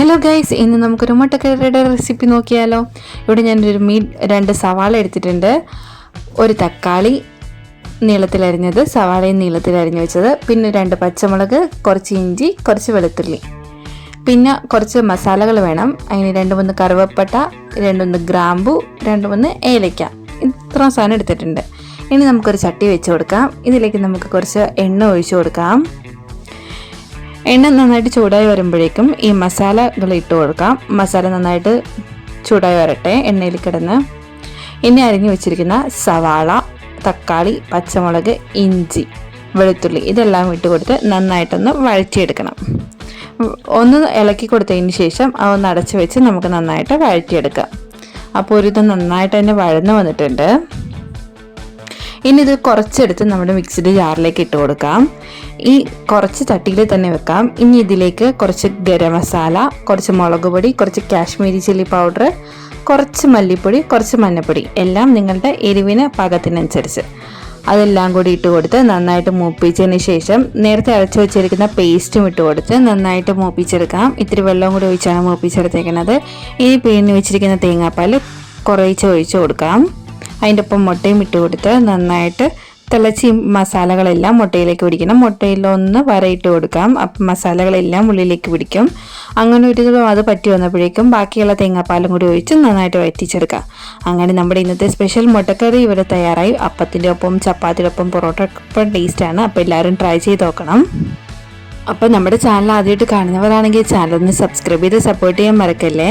Hello guys ഇന്ന് നമുക്കൊരു മുട്ടക്കറിയുടെ recipe നോക്കിയാലോ. ഇവിടെ ഞാനൊരു മീൻ രണ്ട് സവാള എടുത്തിട്ടുണ്ട്. ഒരു തക്കാളി നീളത്തിലരിഞ്ഞത് സവാളയും നീളത്തിലരിഞ്ഞ് വെച്ചത്. പിന്നെ രണ്ട് പച്ചമുളക് കുറച്ച് ഇഞ്ചി കുറച്ച് വെളുത്തുള്ളി. പിന്നെ കുറച്ച് മസാലകൾ വേണം. അതിന് രണ്ട് മൂന്ന് കറുവപ്പട്ട രണ്ട് മൂന്ന് ഗ്രാമ്പു രണ്ട് മൂന്ന് ഏലയ്ക്ക. ഇത്ര സാധനം എടുത്തിട്ടുണ്ട്. ഇനി നമുക്കൊരു ചട്ടി വെച്ച് കൊടുക്കാം. ഇതിലേക്ക് നമുക്ക് കുറച്ച് എണ്ണ ഒഴിച്ചു കൊടുക്കാം. എണ്ണ നന്നായിട്ട് ചൂടായി വരുമ്പോഴേക്കും ഈ മസാലകൾ ഇട്ട് കൊടുക്കാം. മസാല നന്നായിട്ട് ചൂടായി വരട്ടെ എണ്ണയിൽ കിടന്ന്. ഇനി അരിഞ്ഞു വെച്ചിരിക്കുന്ന സവാള തക്കാളി പച്ചമുളക് ഇഞ്ചി വെളുത്തുള്ളി ഇതെല്ലാം ഇട്ട് കൊടുത്ത് നന്നായിട്ടൊന്ന് വഴറ്റിയെടുക്കണം. ഒന്ന് ഇളക്കി കൊടുത്തതിന് ശേഷം അതൊന്ന് അടച്ചു വെച്ച് നമുക്ക് നന്നായിട്ട് വഴറ്റിയെടുക്കാം. അപ്പോൾ ഒരു ഇത് നന്നായിട്ട് തന്നെ വഴന്നു വന്നിട്ടുണ്ട്. ഇനി ഇത് കുറച്ചെടുത്ത് നമ്മുടെ മിക്സിഡ് ജാറിലേക്ക് ഇട്ട് കൊടുക്കാം. ഈ കുറച്ച് ചട്ടിയിൽ തന്നെ വെക്കാം. ഇനി ഇതിലേക്ക് കുറച്ച് ഗരം മസാല കുറച്ച് മുളക് പൊടി കുറച്ച് കാശ്മീരി ചില്ലി പൗഡർ കുറച്ച് മല്ലിപ്പൊടി കുറച്ച് മഞ്ഞൾപ്പൊടി എല്ലാം നിങ്ങളുടെ എരിവിന് പാകത്തിനനുസരിച്ച്. അതെല്ലാം കൂടി ഇട്ട് കൊടുത്ത് നന്നായിട്ട് മൂപ്പിച്ചതിന് ശേഷം നേരത്തെ അരച്ചു വെച്ചിരിക്കുന്ന പേസ്റ്റും ഇട്ട് കൊടുത്ത് നന്നായിട്ട് മൂപ്പിച്ചെടുക്കാം. ഇത്തിരി വെള്ളം കൂടി ഒഴിച്ചാണ് മൂപ്പിച്ചെടുത്തേക്കുന്നത് ഇനി പിഴിഞ്ഞ് വെച്ചിരിക്കുന്ന തേങ്ങാപ്പാൽ കുറേച്ച് ഒഴിച്ചു കൊടുക്കാം. അതിന്റെ ഒപ്പം മുട്ടയും ഇട്ട് കൊടുത്ത് നന്നായിട്ട് തിളച്ച് മസാലകളെല്ലാം മുട്ടയിലേക്ക് പിടിക്കണം. മുട്ടയിലൊന്ന് വരയിട്ട് കൊടുക്കാം. അപ്പം മസാലകളെല്ലാം ഉള്ളിലേക്ക് പിടിക്കും. അങ്ങനെ ഒരു അത് പറ്റി വന്നപ്പോഴേക്കും ബാക്കിയുള്ള തേങ്ങാപ്പാലും കൂടി ഒഴിച്ച് നന്നായിട്ട് വറ്റിച്ചെടുക്കാം അങ്ങനെ നമ്മുടെ ഇന്നത്തെ സ്പെഷ്യൽ മുട്ടക്കറി ഇവിടെ തയ്യാറായി. അപ്പത്തിന്റെ ഒപ്പം ചപ്പാത്തിയുടെ ഒപ്പം പൊറോട്ട ഒപ്പം ടേസ്റ്റാണ്. അപ്പോൾ എല്ലാവരും ട്രൈ ചെയ്ത് നോക്കണം. അപ്പോൾ നമ്മുടെ ചാനൽ ആദ്യമായിട്ട് കാണുന്നവരാണെങ്കിൽ ചാനൽ ഒന്ന് സബ്സ്ക്രൈബ് ചെയ്ത് സപ്പോർട്ട് ചെയ്യാൻ മറക്കല്ലേ?